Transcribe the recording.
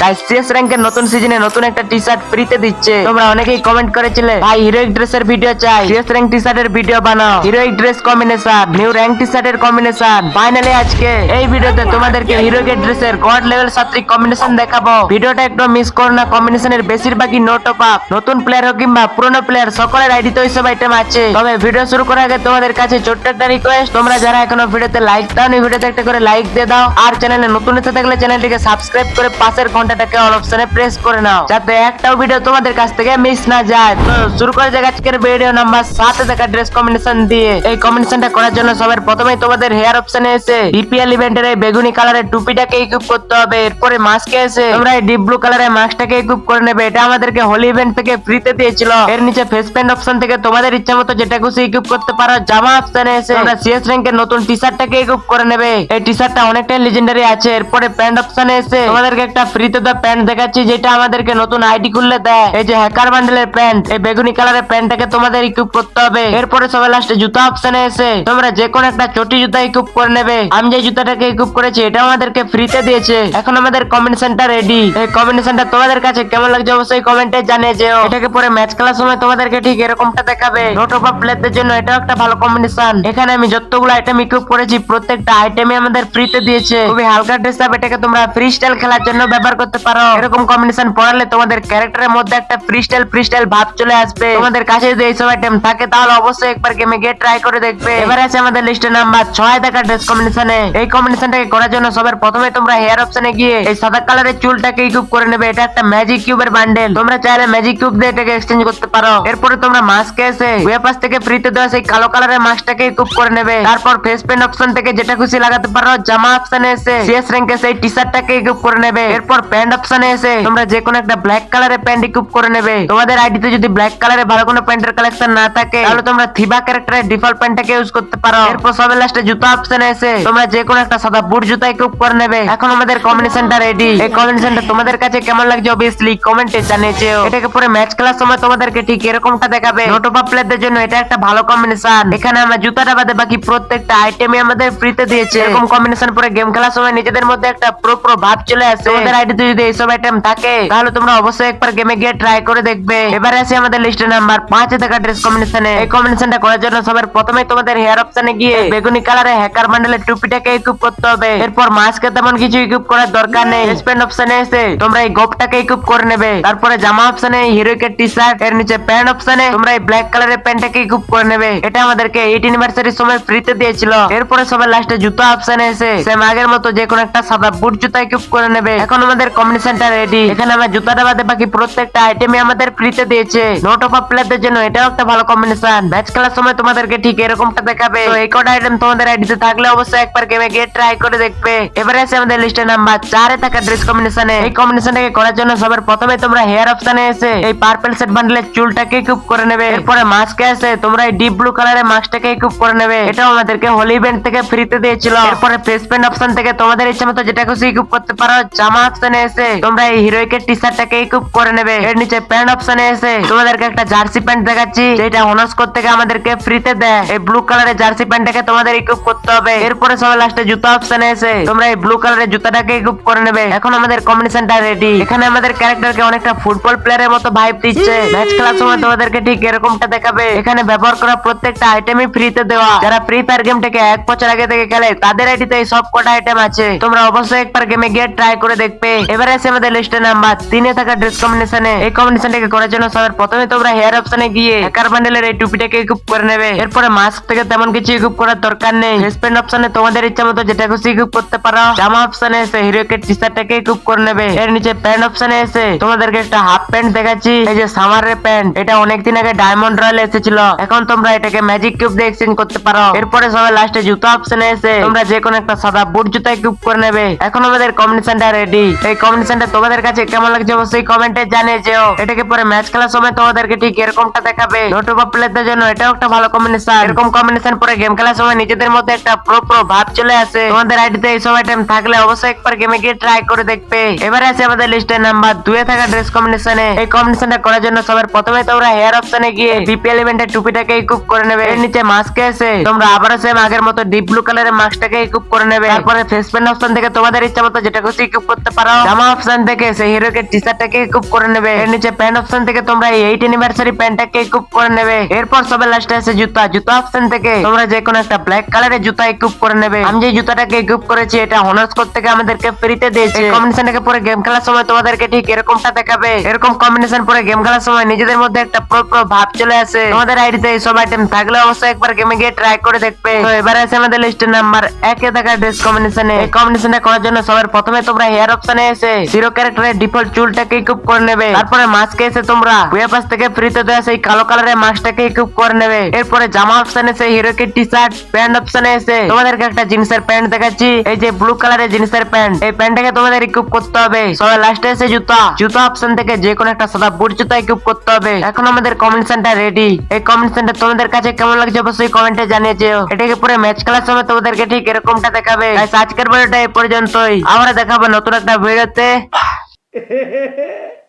Guys CS র্যাঙ্কের নতুন সিজনে নতুন একটা টি শার্ট ফ্রিতে দিচ্ছে। তোমরা অনেকেই কমেন্ট করেছিলে, ভাই হিরোইক ড্রেসের ভিডিও চাই। সিএস র্যাঙ্ক টি শার্টের ভিডিও বানাও। Heroic dress combination new rank T শার্টের কম্বিনেশন ফাইনালি আজকে এই ভিডিওতে তোমাদেরকে হিরোইক ড্রেসের গড লেভেল সাত্রিক কম্বিনেশন দেখাবো। ভিডিওটা একটু মিস করো না কম্বিনেশনের বেশিরভাগই নো টপ আপ নতুন প্লেয়ার হোক কিংবা পুরনো প্লেয়ার সকলের আইডি তো এইসব আইটেম আছে। তবে ভিডিও শুরু করার আগে তোমাদের কাছে ছোট্ট একটা রিকোয়েস্ট তোমরা যারা এখনও ভিডিওতে লাইক দাওনি ভিডিওতে একটা করে লাইক দিয়ে দাও। আর চ্যানেলে নতুন এসে থাকলে চ্যানেলটিকে সাবস্ক্রাইব করে পাশের ঘন্টাটাকে অল অপশনে প্রেস করে নাও। যাতে একটাও ভিডিও তোমাদের কাছ থেকে মিস না যায়। তো শুরু করে যাক আজকের ভিডিও নাম্বার সাতে দেখা ড্রেস কম্বিনেশন দিয়ে। এই কম্বিনেশনটা করার জন্য সবার প্রথমেই তোমাদের হেয়ার অপশনে এসে বিপিএল ইভেন্টের এই বেগুনি কালারের টুপিটাকে ইকুইপ করতে হবে। এরপরে মাস্কে এসে তোমরা এই ডিপ ব্লু কালারের মাস্কটাকে ইকুইপ করে নেবে। এটা আমাদেরকে হোলি ইভেন্ট থেকে ফ্রিতে দিয়েছিল। এর নিচে ফেস প্যান্ট অপশন থেকে তোমাদের ইচ্ছা মতো যেটা খুশি ইকুইপ করতে পারো, জামা অপশনে এসে তোমরা সিএস র্যাঙ্কের নতুন টি শার্টটাকে ইকুইপ করে নেবে। এই টি শার্টটা অনেকটাই লিজেন্ডারি আছে। এরপরে প্যান্ট অপশনে এসে তোমাদেরকে একটা ফ্রিতে দেওয়া প্যান্ট দেখাচ্ছি, যেটা আমাদেরকে নতুন আইডি খুললে দেয়। এই যে হ্যাকার বান্ডেলের প্যান্ট, এই বেগুনি কালারের প্যান্টটাকে তোমাদের ইকুইপ করতে হবে। এরপরে সবাই লাস্টে জুতা অপশনে এসে তোমরা যে কোনো একটা চটি জুতা ইকুইপ করে নেবে। আমি যে জুতাটাকে ইকুইপ করেছি এটা আমাদেরকে ফ্রিতে দিয়েছে। এখন আমাদের কম্বিনেশনটা রেডি এই কম্বিনেশনটা তোমাদের কাছে কেমন লাগছে অবশ্যই কমেন্টে জানিয়ে যেও। এটাকে পরে ম্যাচ খেলার সময় তোমাদেরকে ঠিক এরকমটা দেখাবে। নোট অফ প্লেয়ারদের জন্য এটাও একটা ভালো কম্বিনেশন এখানে আমি যতগুলো আইটেম ইকুইপ করেছি, প্রত্যেকটা আইটেমে আমাদের ফ্রিতে দিয়েছে। খুবই হালকা ড্রেস আপ এটাকে তোমরা ফ্রি স্টাইল খেলার জন্য ব্যবহার করতে পারো। এরকম কম্বিনেশন পড়ালে তোমাদের ক্যারেক্টারের মধ্যে একটা ফ্রি স্টাইল ফ্রি স্টাইল ভাব চলে আসবে। তোমাদের কাছে যদি এইসব আইটেম থাকে, তাহলে অবশ্যই একবার গেমে গিয়ে ট্রাই করে দেখবে। এবার আছে আমাদের লিস্টে নাম্বার ছয় দেখা ড্রেস কম্বিনেশনে এই কম্বিনেশনটাকে করার জন্য সবার প্রথমে তোমরা হেয়ার অপশনে গিয়ে এই সাদা কালারের চুলটাকে ইকুইপ করে নেবে। এটা একটা ম্যাজিক কিউবের বান্ডেল তোমরা চাইলে ম্যাজিক কিউব দিয়ে এটাকে এক্সচেঞ্জ করতে পারো। এরপরে তোমরা মাস্কে এসে ওয়েপাস থেকে ফ্রিতে দেওয়া সেই কালো কালারের মাস্কটাকে ইকুইপ করে নেবে। তারপর ফেস পেন অপশন থেকে যেটা খুশি লাগাতে পারো, জামা অপশনে এসে সিএস র্যাঙ্কে সেই টি শার্টটাকে ইকুইপ করে নেবে। এরপর প্যান্ট অপশনে এসে তোমরা যে কোনো একটা ব্ল্যাক কালারের প্যান্ট ইকুইপ করে নেবে। তোমাদের আইডিতে যদি ব্ল্যাক কালারের ভালো কোনো প্যান্টের কালেকশন না থাকে, তাহলে তোমরা থিবা ক্যারেক্টারের ডিফল্ট প্যান্টটাকে ইউজ করতে পারো। এরপর সবে লাস্টে জুতা অপশনে এসে তোমরা যে কোনো একটা সাদা বুট জুতা ইকুইপ করে নেবে। এখন আমাদের কম্বিনেশনটা রেডি এই কম্বিনেশনটা তোমাদের কাছে কেমন লাগছে? অবভিয়াসলি কমেন্টে জানিয়েছো। এটাকে পরে ম্যাচ খেলার সময় তোমাদেরকে ঠিক এরকমটা দেখাবে। নোটোপা প্লেয়ারদের জন্য এটা একটা ভালো কম্বিনেশন এখানে আমরা জুতাটা বাদে বাকি প্রত্যেকটা আইটেমই আমাদের ফ্রিতে দিয়েছে। এরকম কম্বিনেশন পরে গেম খেলার সময় নিজেদের মধ্যে একটা প্রো প্রো ভাব চলে আসে। তোমাদের আইডিতে যদি এইসব আইটেম থাকে, তাহলে তোমরা অবশ্যই একবার গেমে গিয়ে ট্রাই করে দেখবে। এবারে আসি আমাদের লিস্টে নাম্বার পাঁচে থাকা ড্রেস কম্বিনেশনে এই কম্বিনেশনটা করার জন্য সবার প্রথমে তোমাদের হেয়ার অপশনে গিয়ে বেগুনি কালারে হ্যাকার বান্ডেলের টুপিটাকে ইকুইপ করতে হবে। এরপর মাস্কে তেমন কিছু ইকুইপ করার দরকার নেই। স্পেন্ড অপশনে এসে তোমরা এই গোপটাকে ইকুইপ করে নেবে। তারপরে জামা অপশনে হিরোইকের টি শার্ট এর নিচে প্যান্ট অপশনে তোমরা এই ব্ল্যাক কালারের প্যান্টটাকে ইকুইপ করে নেবে। এটা আমাদেরকে এইট ইউনিভার্সারির সময় ফ্রিতে দিয়েছিল। এরপরে সবার লাস্টে জুতো অপশনে এসে সেম আগের মতো যে কোনো একটা সাদা বুট জুতা ইকুইপ করে নেবে। এখন আমাদের কম্বিনেশনটা রেডি এখানে আমরা জুতাটা বাদে বাকি প্রত্যেকটা আইটেমই আমাদের ফ্রিতে দিয়েছে। নোট অফ প্লেয়ারদের জন্য এটাও একটা ভালো কম্বিনেশন ম্যাচ খেলার সময় তোমাদেরকে ঠিক এরকমটা দেখাবে। তো এই কটা আইটেম তোমাদের আইডিতে থাকলে অবশ্যই একবার গেমে গিয়ে ট্রাই করে দেখবে। এবারে আছে আমাদের লিস্টে নাম্বার চারে থাকা ড্রেস কম্বিনেশনে এই কম্বিনেশনটাকে করার জন্য সবার প্রথমে তোমরা হেয়ার অপশনে এসে এই পার্পল সেট বান্ডেলের চুলটাকে ইকুইপ করে নেবে। এরপরে মাস্কে এসে তোমরা এই ডিপ ব্লু কালারের মাস্কটাকে ইকুইপ করে নেবে। এটাও আমাদেরকে হোলি ইভেন্ট থেকে ফ্রিতে দিয়েছিল। এরপরে ফেস পেন্ট অপশন থেকে তোমাদের ইচ্ছা মতো যেটা খুশি ইকুইপ করতে পারো। জামা অপশনে এসে তোমরা এই হিরোইকের টি শার্টটাকে ইকুইপ করে নেবে। এর নিচে প্যান্ট অপশনে এসে তোমাদেরকে একটা জার্সি প্যান্ট দেখাচ্ছি, যেটা হনার্স করতে আমাদেরকে ফ্রিতে দেয়। এই ব্লু কালারের জার্সি প্যান্টটাকে তোমাদের ইকুইপ করতে হবে। এরপরে সবাই লাস্টে জুতা অপশনে এসে তোমরা এই ব্লু কালারের জুতাটাকে ইকুইপ করে নেবে। এখন আমাদের কম্বিনেশনটা রেডি এখানে আমাদের ক্যারেক্টারকে অনেকটা ফুটবল প্লেয়ারের মতো ভাইব দিচ্ছে। ম্যাচ খেলার সময় তোমাদেরকে ঠিক এরকমটা দেখাবে। এখানে ব্যবহার করা প্রত্যেকটা আইটেমই ফ্রিতে দেওয়া। যারা ফ্রি ফায়ার গেমটাকে এক বছর আগে থেকে খেলে, তাদের আইডিতে এই সব কটা আইটেম আছে। তোমরা অবশ্যই একবার গেমে গিয়ে ট্রাই করে দেখবে। এবারে আছে আমাদের লিস্টে নাম্বার তিনে থাকা ড্রেস কম্বিনেশনে এই কম্বিনেশনটাকে করার জন্য সবার প্রথমে তোমরা হেয়ার অপশনে গিয়ে হ্যাকার বান্ডেলের এই টুপিটাকে ইকুইপ করে নেবে। এরপরে মাস্ক থেকে তেমন কিছু ইকুইপ করার দরকার নেই। স্পেন্ড অপশনে তোমাদের ইচ্ছা মতো যেটা খুশি ইকুইপ করতে পারো। জামা অপশনে এসে হিরোকে টি শার্টটাকে ইকুইপ করে নেবে। এর নিচে প্যান্ট অপশনে এসে তোমাদেরকে একটা হাফ প্যান্ট দেখাচ্ছি। এই যে সামারের প্যান্ট এটা অনেকদিন আগে ডায়মন্ড রয়্যাল এসেছিল। এখন তোমরা এটাকে ম্যাজিক কিউব দিয়ে এক্সচেঞ্জ করতে পারো। এরপরে সবাই লাস্টে জুতো অপশনে এসে তোমরা যে কোনো একটা সাদা বুট জুতা ইকুইপ করে নেবে। এখন আমাদের কম্বিনেশনটা রেডি এই কম্বিনেশনটা তোমাদের কাছে কেমন লাগছে অবশ্যই কমেন্টে জানিয়ে যেও এটাকে পরে ম্যাচ খেলার সময় তোমাদেরকে ঠিক এরকমটা দেখাবে। নোটুবা প্লেয়ারদের জন্য এটাও একটা ভালো কম্বিনেশন এরকম কম্বিনেশন পরে গেম খেলার সময় নিজেদের মধ্যে একটা প্রো প্রো ভাব চলে আসে। তোমাদের আইডিতে এইসব আইটেম থাকলে অবশ্যই একবার গেমে গিয়ে ট্রাই করে দেখবে। এবারে আছে আমাদের লিস্টে নাম্বার দুয়ে থাকা ড্রেস কম্বিনেশনে এই কম্বিনেশনটা করার জন্য সবার প্রথমে তোমরা হেয়ার অপশনে গিয়ে বিপিএল ইভেন্টের টুপিটাকে ইকুপ করে নেবে। এর নিচে মাস্কে এসে তোমরা আবারও সেম আগের মতো ডিপ ব্লু কালারের মাস্কটাকে ইকুপ করে নেবে। তারপরে ফেস প্যান্ট অপশন থেকে তোমাদের ইচ্ছা মতো যেটা খুশি ইকুপ করতে পারো। জামা অপশন থেকে সেই হিরোকে টি শার্টটাকে কুপ করে নেবে। এর নিচে প্যান্ট অপশন থেকে তোমরা এই এইট অ্যানিভার্সারি প্যান্টটাকে কুপ করে নেবে। এরপর সবে লাস্টে আছে জুতা। জুতা অপশন থেকে তোমরা যে কোনো একটা ব্ল্যাক কালারের জুতা কুপ করে নেবে। আমি যে জুতাটাকে কুপ করেছি, এটা হনার্স কোড থেকে আমাদেরকে ফ্রিতে দিয়েছে। কম্বিনেশনটাকে পরে গেম খেলার সময় তোমাদেরকে ঠিক এরকমটা দেখাবে। এরকম কম্বিনেশন পরে গেম খেলার সময় নিজেদের মধ্যে একটা প্রো প্রো ভাব চলে আসে। তোমাদের আইডিতে এই সব আইটেম থাকলে অবশ্যই একবার গেমে গিয়ে ট্রাই করে দেখবে। তো এবারে আছে আমাদের লিস্টের নাম্বার একে দেখা ড্রেস কম্বিনেশনে এই কম্বিনেশনটা করার জন্য সবার প্রথমে তোমরা হেয়ার অপশনে এসে জিরো ক্যারেক্টারের ডিফল্ট চুলটাকে ইকুপ করে নেবে। তারপরে মাস্কে এসে তোমরা ওয়ে পাশ থেকে ফ্রিতে দেওয়া সেই কালো কালারের মাস্কটাকে ইকুপ করে নেবে। এরপরে জামা অপশনে এসে হিরোকে টি শার্ট প্যান্ট অপশনে এসে তোমাদেরকে একটা জিন্সের প্যান্ট দেখাচ্ছি। এই যে ব্লু কালারের জিন্সের প্যান্ট এই প্যান্টটাকে তোমাদের ইকুপ করতে হবে। সবাই লাস্টে এসে জুতা জুতা অপশন থেকে যে কোনো একটা সাদা বুট জুতা ইকুপ করতে হবে। এখন আমাদের কমেন্ট সেন্টার রেডি এই কমেন্ট সেন্টার তোমাদের কাছে কেমন লাগছে অবশ্যই কমেন্টে জানিয়ে যেও। এটাকে পুরো ম্যাচ খেলার সময় তোমাদেরকে ঠিক এরকমটা দেখাবে। আজকের ভিডিওটা এই পর্যন্তই। আমরা দেখাবো নতুন একটা ভিডিওতে